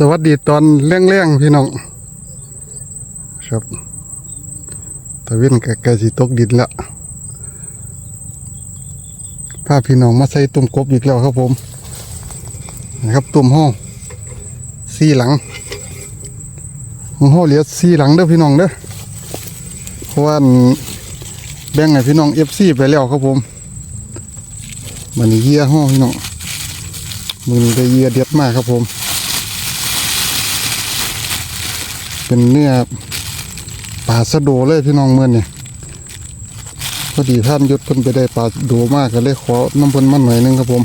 สวัสดีตอนเร่งๆพี่น้อง ครับตะเวนใกล้ๆสิตกดินล้วพาพี่น้องมาใส่ตุ่มกบอีกแล้วครับผม นะครับตุ่มห้องสี่หลังห้องเหลือสี่หลังเด้อพี่น้องเด้อเพราะว่าอันแบ่งให้พี่น้องเอฟซีไปแล้วครับผมมันเยี่ยห้องพี่น้องมือนี้ได้เยี่ยเด็ดมากครับผม เป็นเนื้อปลาสะโดเลยพี่น้องเมื่อนี่พอดีท่านยุดเพิ่นไปได้ปลาโดมากก็เลยขอน้ำเพิ่นมันหน่อยนึงครับผม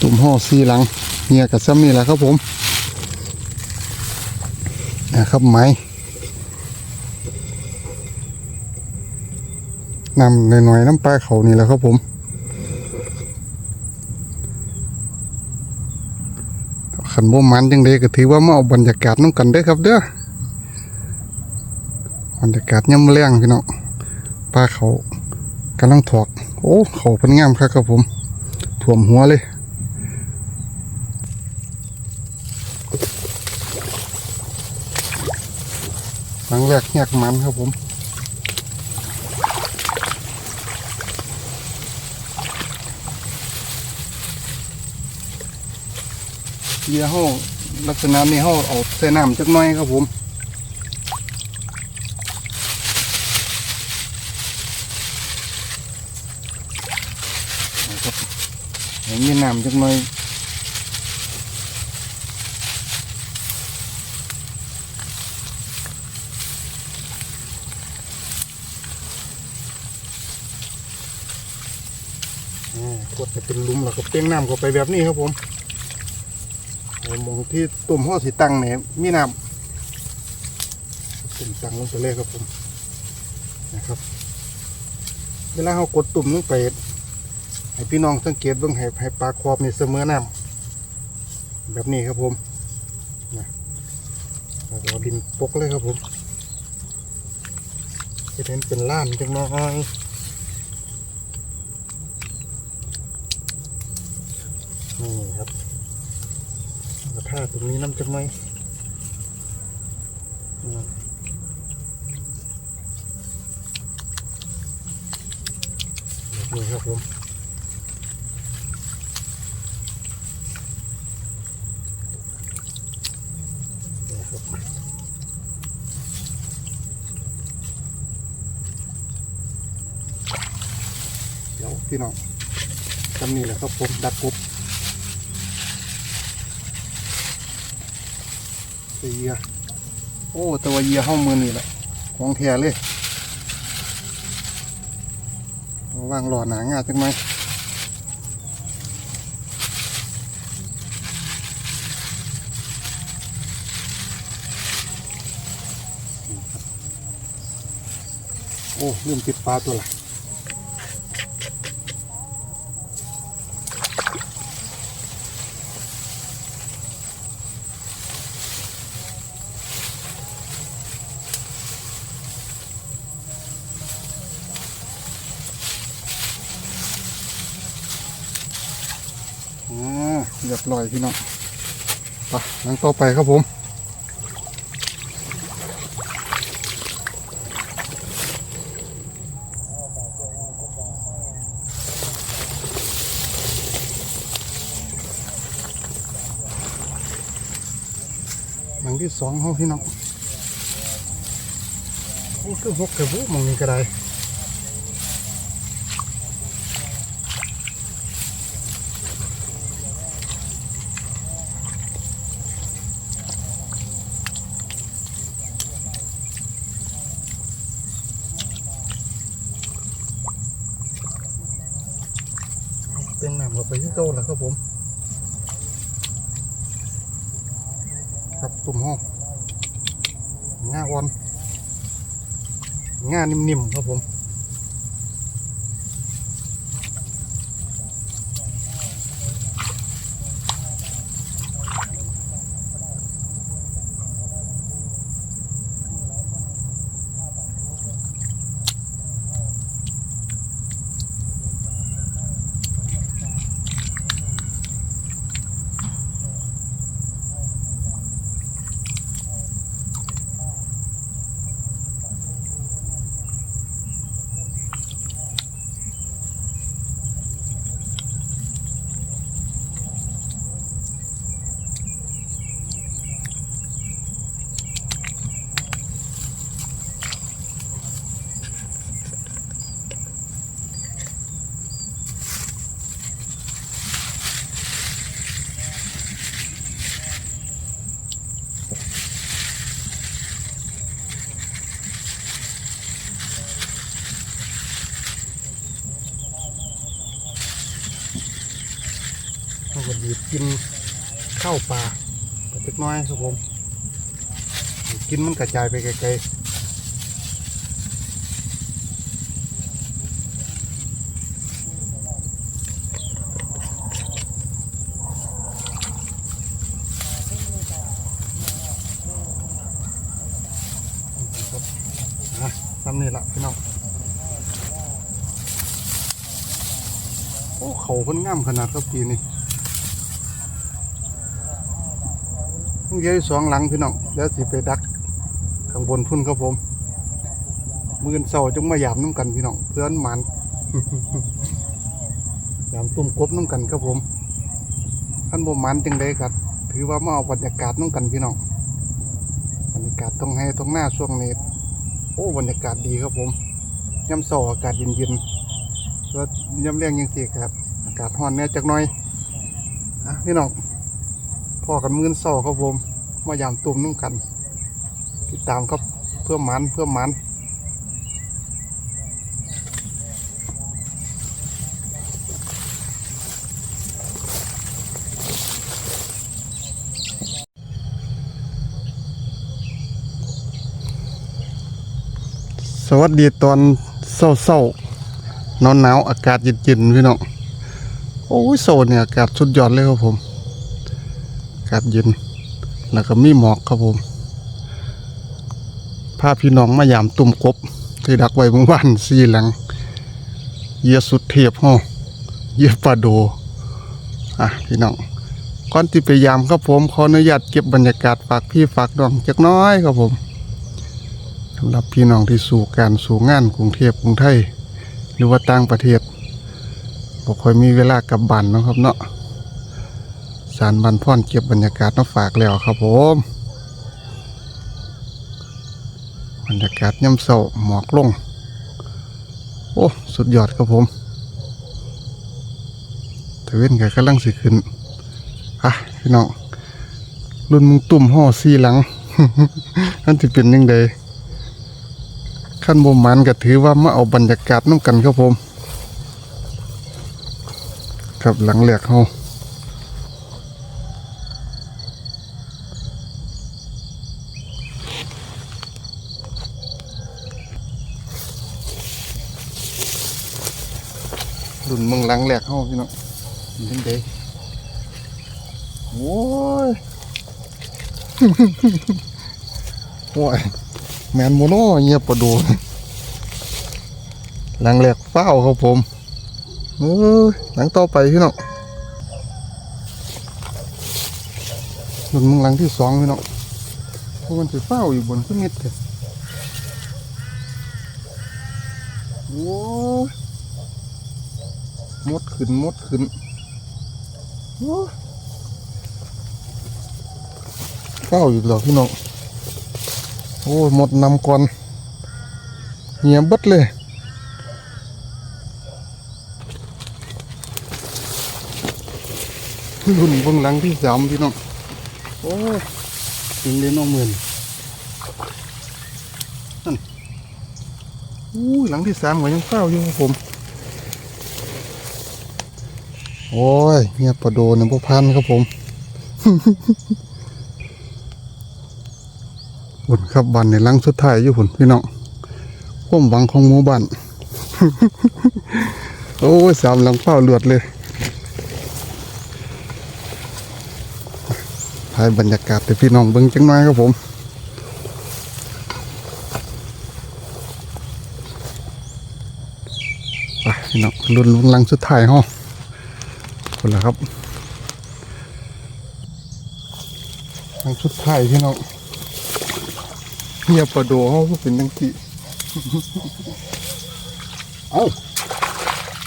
ตุ่มห่อซีหลังเงียกับซ้ำนี่แหละครับผมนะครับไม้นำหน่อยๆน้ำปลาเขานี่แหละครับผม ขันบ่มันจังไดก็ถือว่ามาเอาบรรยากาศน้ำกันเด้อครับเด้อบรรยากาศย่ำแรงพี่น้องปลาเขากำลังถอก โอ้เขาเพันงามครับครับผมถ่วมหัวเลยหลังแรกแยกมันครับผม เยี่ยห้อลักษณะนี้ห้อเอาใส่น้ำจักน้อยครับผมนะครับให้น้ำจักน้อยอ่ากดให้เป็นลุมแล้วก็เป้งน้ำเข้าไปแบบนี้ครับผม มองที่ตุ่มห่อสีตังเนี่ยมีน้ำตุ่มตังลงไปเลยครับผมนะครับ เวลาเรากดตุ่มลงไปให้พี่น้องสังเกตเบื้องให้ให้ปลาครอบนี่เสมอน้ำแบบนี้ครับผมนะแล้วก็เอาดินปกเลยครับผมจะเห็นเป็นล้านจังน้อยนี่ครับ กระทาตรงนี้น้ำจักหน่อยนะแบบนี้ครับผมเดี๋ยวพี่น้องจำนี่แหละครับผมดักกบ เยียโอ้แตัวาเยียห้องมือนี่แหละของแท้เลยเอาวางหล่อหนางาจังไหมโอ้ลืมปิดปลาตัวละ อ่า เรียบร้อยพี่น้องไปหลังต่อไปครับผมหลังที่สองเขาพี่น้องโอ้คือหกกระบุมองนี้ก็ได้ เป็นน้ำเข้าไปที่โตแล้วครับผม ครับตุ่มห้องง่าอ่อนง่านิ่มๆครับผม เขาก็ดีดกินข้าวปลาเล็กน้อยครับผมกินมันกระจายไปไกลๆทำนี่ละพี่น้อง โอ้ เขาเพิ่นงามขนาดครับปีนี้ ต้องเยอะสองหลังพี่น้องแล้วสิไปดักข้างบนพุ่นครับผม มือนเสาจงมาหยามน้ำกันพี่น้องเพื่อนมันยามตุ่มกบน้ำกันครับผมขั้นบ่มันจังไดครับถือว่ามาเอาบรรยากาศน้ำกันพี่น้องบรรยากาศตรงให้ตรงหน้าช่วงนี้โอ้บรรยากาศดีครับผมย่ำเสาอากาศเย็นๆก็ย่ำเลี้ยงยังสิครับอากาศร้อนแน่จักหน่อยอะพี่น้อง พ่อกันมือนเศร้าครับผม มายามตุ่มนุ่งกัน ติดตามครับเพื่อมันเพื่อมันสวัสดีตอนเศร้าๆหนาวหนาวๆอากาศเย็นๆพี่น้อง โอ้ยโซนเนี่ยอากาศสุดยอดเลยครับผมากาศเย็น แล้วก็มีหมอกครับผมพาพี่น้องมายามตุ่มกบที่ดักไว้เมื่อวานสีหลัง เยียสุดเทียบห้อเยียปลาโด อะพี่น้องก่อนที่ไปยามครับผมขออนุญาตเก็บบรรยากาศฝากพี่ฝากน้องจักน้อยครับผมสำหรับพี่น้องที่สู่การสู่งานกรุงเทพกรุงไทย หรือว่าต่างประเทศบ่ค่อยมีเวลากลับบ้านนะครับเนาะ สารบันพ่อนเก็บบรรยากาศมาฝากแล้วครับผม บรรยากาศย่ำเศร้าหมอกลง โอ้ สุดยอดครับผมตะเวนก็กำลังสิขึ้น อะ พี่น้อง รุ่นมุงตุ่มห่อซีหลังนั่นจะเป็นยังไงขั้นบ่มันก็ถือว่ามาเอาบรรยากาศน้ำกันครับผมครับหลังแหลกเฮา รุ่นเมืองหลังแหลกเฮาพี่น้องเป็นจังไดโอ้ยโอ้ยแมนโมโนเงียบประดูหลังแหลกเฝ้าครับผมเอ้ยหลังต่อไปพี่น้องหนึ่งหลังที่สองพี่น้องพราะมันจะเฝ้าอยู่บนขึ้นมิดเลยโอ้ย มดขึ้นมดขึ้นโอ้ยเฝ้าอยู่แล้วพี่น้องโอ้หมดนำก่อนเงียบเบิดเลยรุ่นเบื้องหลังที่สามพี่น้องโอ้ยถึงเรียนน้องหมื่นนั่นอู้ยหลังที่สามก็ยังเฝ้าอยู่ครับผม โอ้ยเงียบประโดนพวกพันครับผมบุญครับบันในลังสุดท้ายอยู่ผุนพี่น้องความหวังของหมู่บ้านโอ้ยสามหลังเฝ้าเลือดเลยถ่ายบรรยากาศให้พี่น้องเบิ่งจังน้อยครับผมไปพี่น้องรุ่นลังสุดท้ายห้อง คนละครับลังสุดไทยพี่น้องเฮียประโดเขาเป็นตังกีเอา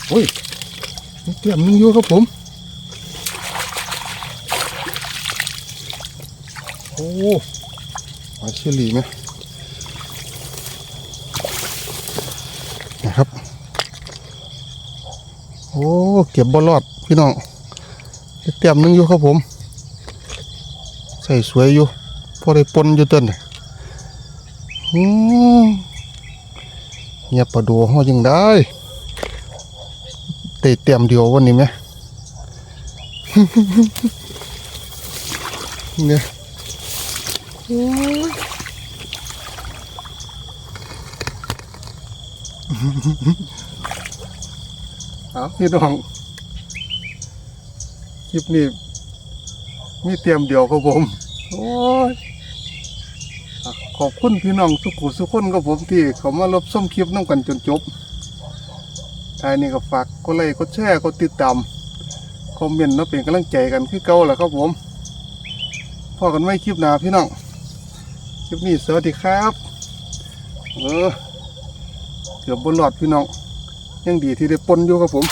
โอ้ยเตรียมนึงอยู่ครับผม โอ้หอยเชอรี่ไหมนะครับ โอ้เก็บบอลอดพี่น้องเตรียมนึงอยู่ครับผม ใส่สวยอยู่พอได้ปนอยู่ต้นอืมเงียบประดูห้อยังได้เตะเตรียมเดียววันนี้ไหมเนี่ยโอ้ย เอาพี่น้องคลิปนี้มีเตรียมเดียวครับผมโอ้ยขอบคุณพี่น้องสุขุสุขคนครับผมที่เขามารับชมคลิปน้ำกันจนจบท้ายนี้ก็ฝากกดไลค์กดแชร์กดติดตามคอมเมนต์แล้วเป็นกำลังใจกันคือเก่าแหละครับผมพอกันไว้คลิปหนาพี่น้องคลิปนี้สวัสดีครับ เออเกือบบนหลอดพี่น้อง ยังดีที่ได้ปนอยู่ครับผม